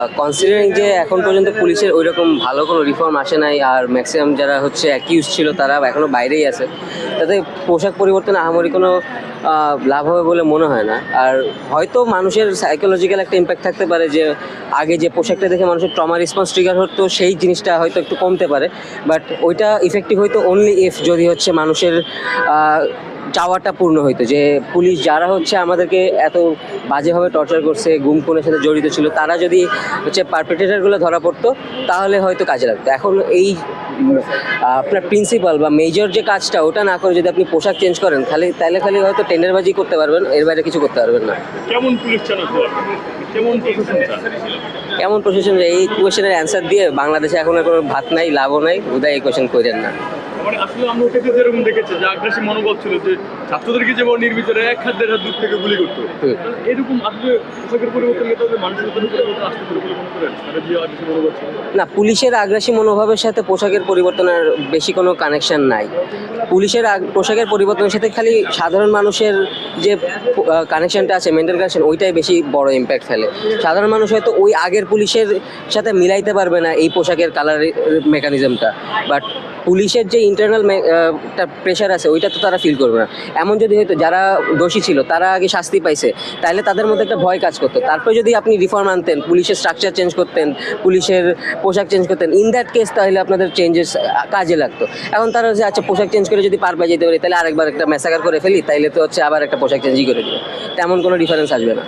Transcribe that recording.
Considering যে এখন পর্যন্ত পুলিশের ওই রকম ভালো কোনো রিফর্ম আসে নাই আর ম্যাক্সিমাম যারা হচ্ছে অ্যাকিউজ ছিল তারা এখনও বাইরেই আছে, তাতে পোশাক পরিবর্তন আহামরি কোনো লাভ হবে বলে মনে হয় না। আর হয়তো মানুষের সাইকোলজিক্যাল একটা ইম্প্যাক্ট থাকতে পারে যে আগে যে পোশাকটা দেখে মানুষের ট্রমা রেসপন্স ট্রিগার হতো, সেই জিনিসটা হয়তো একটু কমতে পারে। বাট ওইটা ইফেক্টিভ হয়তো অনলি ইফ যদি হচ্ছে মানুষের চাওয়াটা পূর্ণ হইতো যে পুলিশ যারা হচ্ছে আমাদেরকে এত বাজেভাবে টর্চার করছে গুম খুনের সাথে জড়িত ছিল তারা যদি হচ্ছে পারপেটেটারগুলো ধরা পড়তো তাহলে হয়তো কাজে লাগতো। এখন এই আপনার প্রিন্সিপাল বা মেজর যে কাজটা ওটা না করে যদি আপনি পোশাক চেঞ্জ করেন খালি তাহলে খালি হয়তো টেন্ডারবাজি করতে পারবেন এর বাইরে কিছু করতে পারবেন না। কেমন পুলিশ কেমন প্রশাসন কেমন প্রশাসন এই কোয়েশনের অ্যান্সার দিয়ে বাংলাদেশে এখন কোনো ভাত নাই লাভও নাই উদয় এই কোয়েশন করেন না। মানে আসলে আমরা ওটাকে যেরকম দেখেছি যে আগ্রাসী ছিল যে ছাত্রদেরকে যেমন নির্বিচারে এক হাত দেড় হাত দূর থেকে গুলি করতো। এরকম আসলে পোশাকের পরিবর্তন মানুষের পরিবর্তন আসতে পারে বলে মনে করেন? ছিল। না পুলিশের আগ্রাসী মনোভাবের সাথে পোশাকের পরিবর্তনের বেশি কোনো কানেকশন নাই। পুলিশের পোশাকের পরিবর্তনের সাথে খালি সাধারণ মানুষের যে কানেকশনটা আছে মেন্টাল কানেকশন ওইটাই বেশি বড় ইম্প্যাক্ট ফেলে। সাধারণ মানুষ হয়তো ওই আগের পুলিশের সাথে মিলাইতে পারবে না এই পোশাকের কালার মেকানিজমটা বাট পুলিশের যে ইন্টারনাল প্রেশার আছে, ওইটা তো তারা ফিল করবে না। এমন যদি হয়তো যারা দোষী ছিল, তারা আগে শাস্তি পাইছে তাহলে তাদের মধ্যে একটা ভয় কাজ করতো। তারপরে যদি আপনি রিফর্ম আনতেন, পুলিশের স্ট্রাকচার চেঞ্জ করতেন, পুলিশের পোশাক চেঞ্জ করতেন ইন দ্যাট কেস তাহলে আপনাদের চেঞ্জেস কাজে লাগতো। এখন তারা যে আচ্ছা পোশাক চেঞ্জ করে যদি পার পাই যেতে পারি তাহলে আরেকবার একটা মেসাকার করে ফেলি, তাইলে তো হচ্ছে আবার একটা পোশাক চেঞ্জই করে দিবে। তেমন কোনো ডিফারেন্স আসবে না।